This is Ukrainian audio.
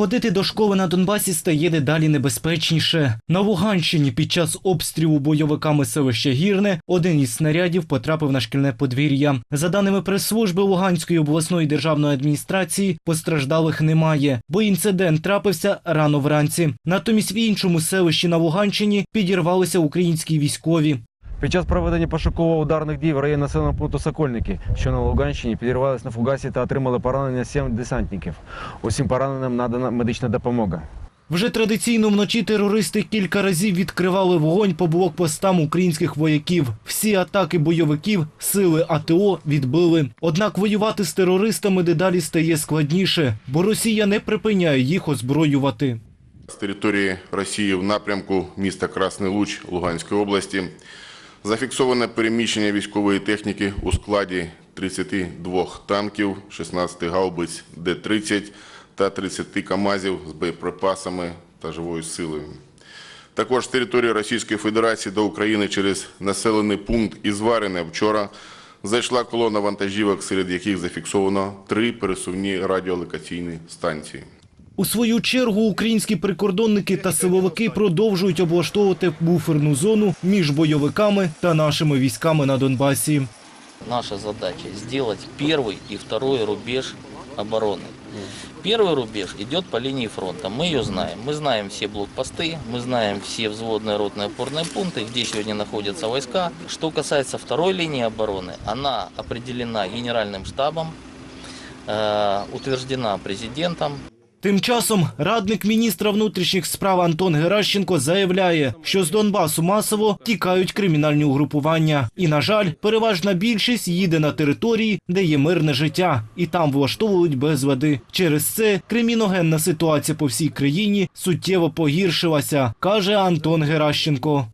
Ходити до школи на Донбасі стає дедалі небезпечніше. На Луганщині під час обстрілу бойовиками селища Гірне один із снарядів потрапив на шкільне подвір'я. За даними прес-служби Луганської обласної державної адміністрації, постраждалих немає, бо інцидент трапився рано вранці. Натомість в іншому селищі на Луганщині підірвалися українські військові. Під час проведення пошуково-ударних дій в районі населеного пункту Сокольники, що на Луганщині, підірвались на фугасі та отримали поранення сім десантників. Усім пораненим надана медична допомога. Вже традиційно вночі терористи кілька разів відкривали вогонь по блокпостам українських вояків. Всі атаки бойовиків сили АТО відбили. Однак воювати з терористами дедалі стає складніше, бо Росія не припиняє їх озброювати. З території Росії в напрямку міста Красний Луч Луганської області зафіксоване переміщення військової техніки у складі 32 танків, 16 гаубиць Д-30 та 30 КАМАЗів з боєприпасами та живою силою. Також з території Російської Федерації до України через населений пункт Ізварине вчора зайшла колона вантажівок, серед яких зафіксовано три пересувні радіолокаційні станції. У свою чергу українські прикордонники та силовики продовжують облаштовувати буферну зону між бойовиками та нашими військами на Донбасі. Наша задача сделать первый и второй рубеж обороны. Первый рубеж идет по линии фронта. Мы ее знаем. Мы знаем все блокпосты, мы знаем все взводные ротные опорные пункты, где сегодня находятся войска. Что касается второй линии обороны, она определена генеральным штабом, э, утверждена президентом. Тим часом радник міністра внутрішніх справ Антон Геращенко заявляє, що з Донбасу масово тікають кримінальні угрупування. І, на жаль, переважна більшість їде на території, де є мирне життя, і там влаштовують безлади. Через це криміногенна ситуація по всій країні суттєво погіршилася, каже Антон Геращенко.